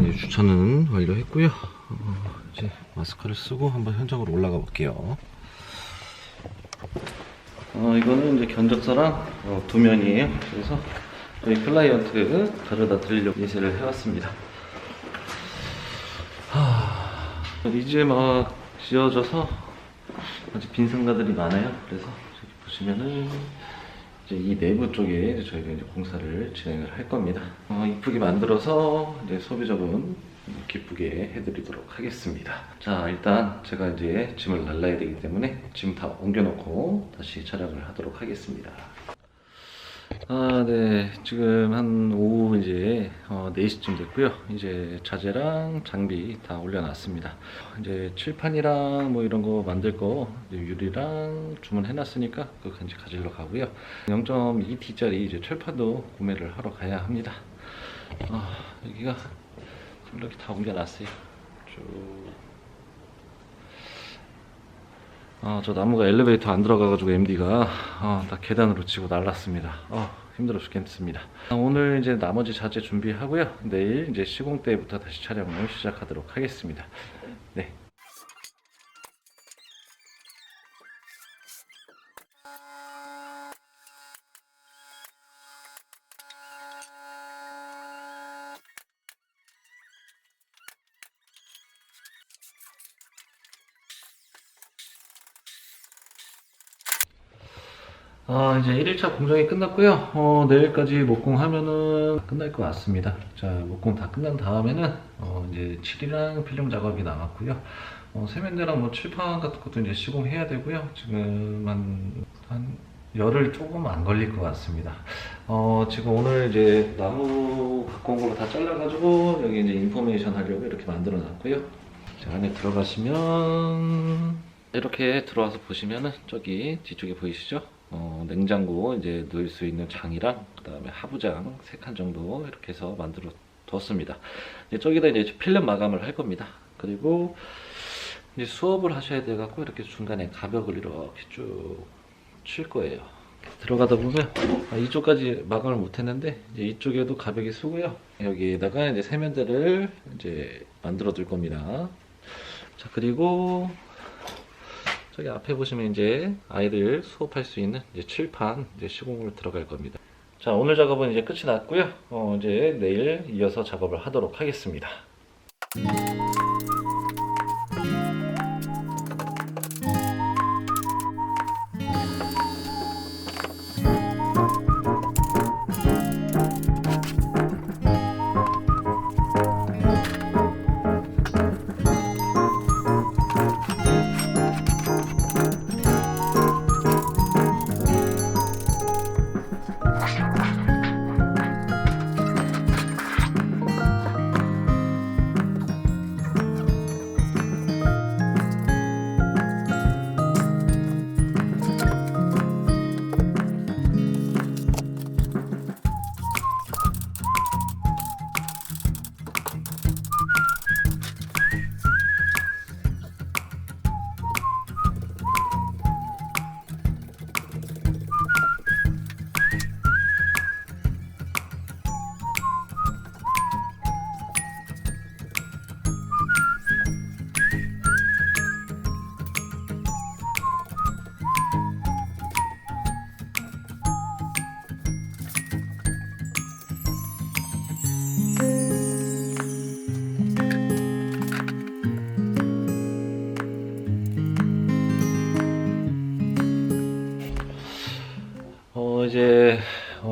이제 주차는 완료했고요. 어, 이제 마스크를 쓰고 한번 현장으로 올라가 볼게요. 어, 이거는 이제 견적서랑 어, 도면이에요. 그래서 저희 클라이언트 가져다 드리려고 예시를 해왔습니다. 하... 이제 막 지어져서 아직 빈 상가들이 많아요. 그래서 저기 보시면은 이제 이 내부 쪽에 이제 저희가 이제 공사를 진행을 할 겁니다. 어, 이쁘게 만들어서 이제 소비자분 기쁘게 해드리도록 하겠습니다. 자, 일단 제가 이제 짐을 날라야 되기 때문에 짐 다 옮겨놓고 다시 촬영을 하도록 하겠습니다. 아, 네. 지금 한 오후 이제 어, 4시쯤 됐고요. 이제 자재랑 장비 다 올려놨습니다. 이제 칠판이랑 뭐 이런 거 만들 거 유리랑 주문해놨으니까 그거 이제 가지러 가고요. 0.2T짜리 이제 철판도 구매를 하러 가야 합니다. 아, 여기가 이렇게 다 옮겨놨어요. 쭉. 아, 저 나무가 엘리베이터 안 들어가가지고 MD가 아, 다 계단으로 치고 날랐습니다. 아, 힘들어 죽겠습니다. 아, 오늘 이제 나머지 자재 준비하고요. 내일 이제 시공 때부터 다시 촬영을 시작하도록 하겠습니다. 네. 아, 이제 1일차 공정이 끝났고요. 어, 내일까지 목공 하면은 끝날 것 같습니다. 자, 목공 다 끝난 다음에는 어, 이제 칠이랑 필름 작업이 남았고요. 어, 세면대랑 뭐 칠판 같은 것도 이제 시공해야 되고요. 지금 한, 한 열흘 조금 안 걸릴 것 같습니다. 어, 지금 오늘 이제 나무 갖고 온 걸로 다 잘라가지고 여기 이제 인포메이션 하려고 이렇게 만들어 놨고요. 자, 안에 들어가시면 이렇게 들어와서 보시면은 저기 뒤쪽에 보이시죠? 어, 냉장고 이제 넣을 수 있는 장이랑 그다음에 하부장 세 칸 정도 이렇게 해서 만들어 뒀습니다. 이제 저기다 이제 필름 마감을 할 겁니다. 그리고 이제 수업을 하셔야 돼 갖고 이렇게 중간에 가벽을 이렇게 쭉 칠 거예요. 들어가다 보면 아, 이쪽까지 마감을 못 했는데 이제 이쪽에도 가벽이 쓰고요. 여기에다가 이제 세면대를 이제 만들어 둘 겁니다. 자, 그리고 저기 앞에 보시면 이제 아이들 수업할 수 있는 이제 칠판 이제 시공을 들어갈 겁니다. 자, 오늘 작업은 이제 끝이 났고요. 어, 이제 내일 이어서 작업을 하도록 하겠습니다.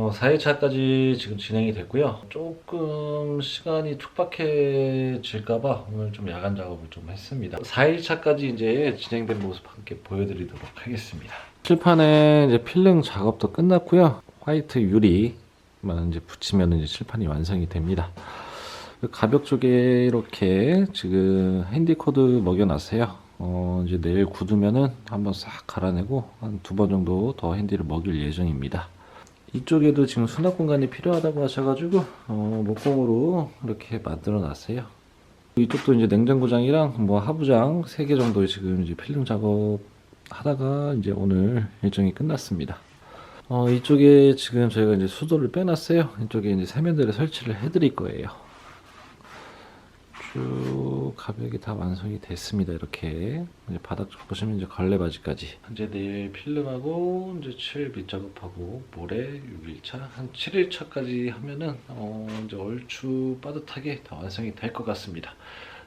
어, 4일차까지 지금 진행이 됐고요. 조금 시간이 촉박해질까봐 오늘 좀 야간 작업을 좀 했습니다. 4일차까지 이제 진행된 모습 함께 보여드리도록 하겠습니다. 칠판에 이제 필름 작업도 끝났고요. 화이트 유리만 이제 붙이면 이제 칠판이 완성이 됩니다. 그 가벽 쪽에 이렇게 지금 핸디 코드 먹여놨어요. 어, 이제 내일 굳으면은 한번 싹 갈아내고 한 두 번 정도 더 핸디를 먹일 예정입니다. 이쪽에도 지금 수납 공간이 필요하다고 하셔가지고 어, 목공으로 이렇게 만들어 놨어요. 이쪽도 이제 냉장고장이랑 뭐 하부장 3개 정도 지금 이제 필름 작업 하다가 이제 오늘 일정이 끝났습니다. 어, 이쪽에 지금 저희가 이제 수도를 빼놨어요. 이쪽에 이제 세면대를 설치를 해 드릴 거예요. 쭉 가벽이 다 완성이 됐습니다. 이렇게 이제 바닥 보시면 이제 걸레 바지까지. 현재 내일 필름하고 이제 칠 밑작업하고 모레 6일차 한 7일차까지 하면은 어 이제 얼추 빠듯하게 다 완성이 될 것 같습니다.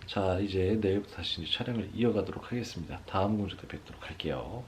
자 이제 내일부터 다시 이제 촬영을 이어가도록 하겠습니다. 다음 공주 때 뵙도록 할게요.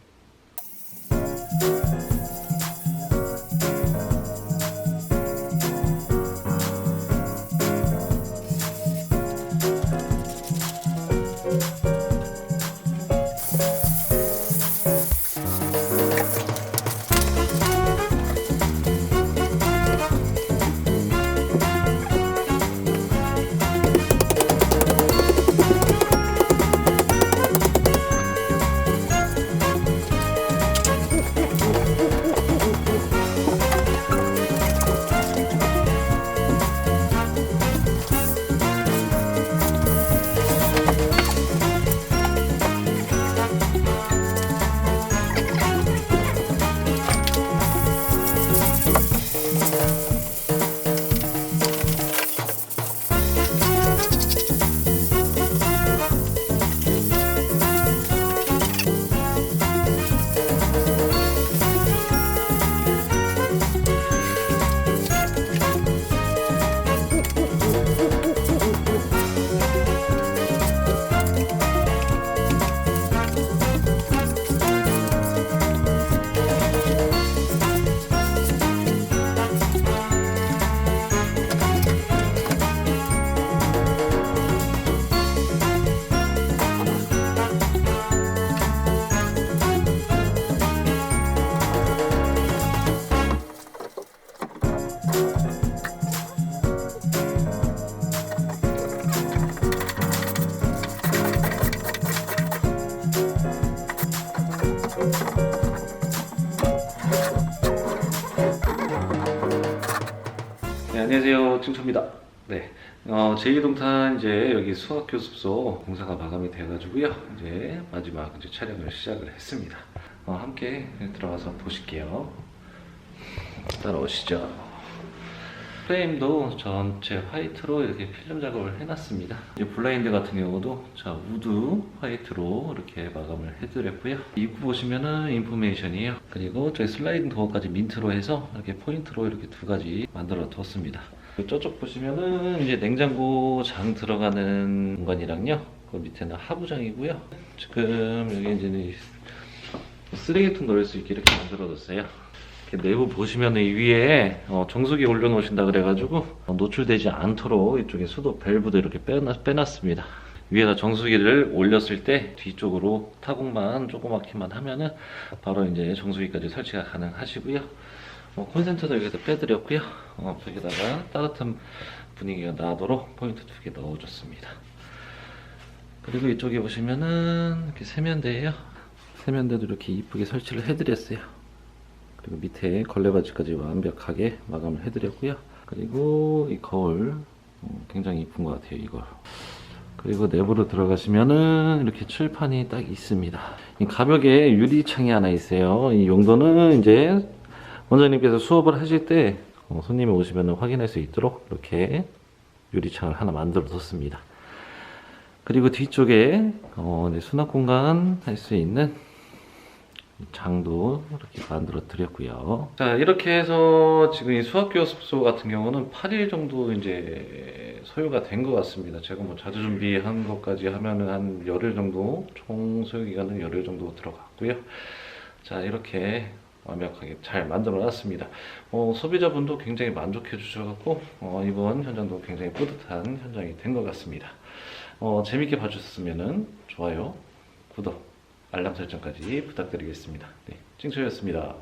안녕하세요. 칭초입니다. 네. 어, 제2동탄 이제 여기 수학교습소 공사가 마감이 돼가지고요. 이제 마지막 이제 촬영을 시작을 했습니다. 어, 함께 들어가서 보실게요. 따라오시죠. 프레임도 전체 화이트로 이렇게 필름 작업을 해놨습니다. 이 블라인드 같은 경우도 자 우드 화이트로 이렇게 마감을 해드렸고요. 입구 보시면은 인포메이션이에요. 그리고 저희 슬라이딩 도어까지 민트로 해서 이렇게 포인트로 이렇게 두 가지 만들어 뒀습니다. 저쪽 보시면은 이제 냉장고 장 들어가는 공간이랑요. 그 밑에는 하부장이고요. 지금 여기 이제는 쓰레기통 넣을 수 있게 이렇게 만들어 뒀어요. 이렇게 내부 보시면 이 위에 어, 정수기 올려놓으신다 그래가지고 어, 노출되지 않도록 이쪽에 수도 밸브도 이렇게 빼놨, 빼놨습니다. 위에다 정수기를 올렸을 때 뒤쪽으로 타공만 조그맣게만 하면은 바로 이제 정수기까지 설치가 가능하시고요. 어, 콘센트도 여기다 빼드렸고요. 어, 벽에다가 따뜻한 분위기가 나도록 포인트 두 개 넣어줬습니다. 그리고 이쪽에 보시면은 이렇게 세면대예요. 세면대도 이렇게 이쁘게 설치를 해드렸어요. 그리고 밑에 걸레바지까지 완벽하게 마감을 해드렸고요. 그리고 이 거울 어, 굉장히 이쁜 것 같아요. 이걸. 그리고 내부로 들어가시면은 이렇게 칠판이 딱 있습니다. 이 가벽에 유리창이 하나 있어요. 이 용도는 이제 원장님께서 수업을 하실 때 어, 손님이 오시면 확인할 수 있도록 이렇게 유리창을 하나 만들어 뒀습니다. 그리고 뒤쪽에 어, 수납 공간 할 수 있는 장도 이렇게 만들어 드렸고요. 자, 이렇게 해서 지금 이 수학교습소 같은 경우는 8일 정도 이제 소요가 된 것 같습니다. 제가 뭐 자주 준비한 것까지 하면은 한 열흘 정도, 총 소요 기간은 열흘 정도 들어갔고요. 자, 이렇게 완벽하게 잘 만들어 놨습니다. 어, 소비자분도 굉장히 만족해 주셔갖고, 어, 이번 현장도 굉장히 뿌듯한 현장이 된 것 같습니다. 어, 재밌게 봐주셨으면 좋아요, 구독, 알람 설정까지 부탁드리겠습니다. 네, 찡초였습니다.